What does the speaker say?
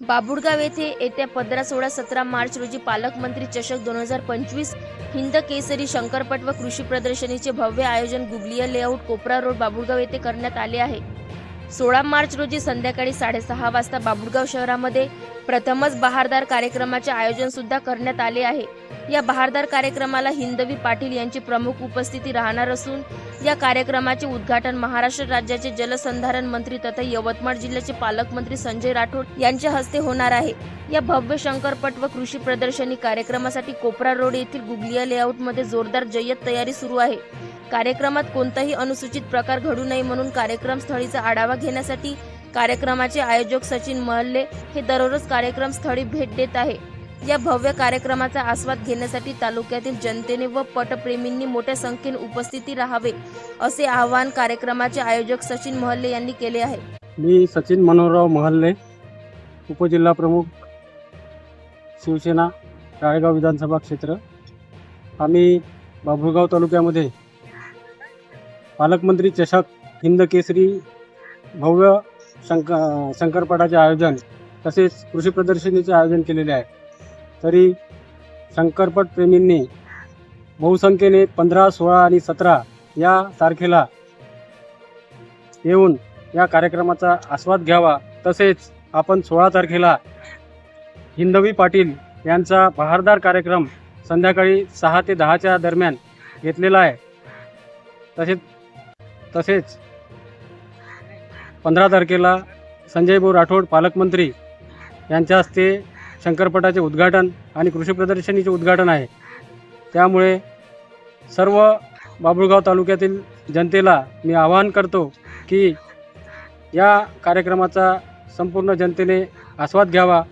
बाबुडगाव येथे येत्या पंधरा सोळा सतरा मार्च रोजी पालकमंत्री चषक दोन हजार पंचवीस हिंद केसरी शंकरपट व कृषी प्रदर्शनीचे भव्य आयोजन गुगलिया लेआउट कोपरा रोड बाबुळगाव येथे करण्यात आले आहे. सोळा मार्च रोजी संध्याकाळी साडेसहा वाजता बाबुडगाव शहरामध्ये प्रथमच बहारदार कार्यक्रमाचे आयोजन सुद्धा करण्यात आले आहे. या बहारदार कार्यक्रमाला हिंदवी पाटील यांची प्रमुख उपस्थिती राहणार असून या कार्यक्रमाचे उद्घाटन महाराष्ट्र राज्याचे जलसंधारण मंत्री तथा यवतमाळ जिल्ह्याचे पालकमंत्री संजय राठोड यांच्या हस्ते होणार आहे. या भव्य शंकरपट व कृषी प्रदर्शनी कार्यक्रमासाठी कोपरा रोड येथील गुगलिया लेआउटमध्ये जोरदार जय्यत तयारी सुरू आहे. कार्यक्रमात कोणताही अनुसूचित प्रकार घडू नये म्हणून कार्यक्रम स्थळीचा आढावा घेण्यासाठी कार्यक्रमाचे आयोजक सचिन महल्ले हे दररोज कार्यक्रम स्थळी भेट देत आहे. या भव्य कार्यक्रमाचा आस्वाद घेण्यासाठी तालुक्यातील जनतेने व पटप्रेमींनी मोठ्या संख्येने उपस्थिती राहावे असे आवाहन कार्यक्रमाचे आयोजक सचिन महल्ले यांनी केले आहे. मी सचिन मनोहरराव महल्ले उपजिल्हा प्रमुख शिवसेना राळेगाव विधानसभा क्षेत्र. आम्ही बाभुळगाव तालुक्यामध्ये पालकमंत्री चषक हिंद केसरी भव्य शंक शंकरपाठाचे आयोजन तसेच कृषी प्रदर्शनीचे आयोजन केलेले आहे. तरी शंकरपट प्रेमींनी बहुसंख्येने पंधरा सोळा आणि सतरा या तारखेला येऊन या कार्यक्रमाचा आस्वाद घ्यावा. तसेच आपण सोळा तारखेला हिंदवी पाटील यांचा बहारदार कार्यक्रम संध्याकाळी सहा ते दहाच्या दरम्यान घेतलेला आहे. तसेच तसेच पंधरा तारखेला संजय भाऊ राठोड पालकमंत्री यांच्या हस्ते शंकरपटाचे उद्घाटन आणि कृषी प्रदर्शनीचे उद्घाटन आहे. त्यामुळे सर्व बाबुळगाव तालुक्यातील जनतेला मी आवाहन करतो की या कार्यक्रमाचा संपूर्ण जनतेने आस्वाद घ्यावा.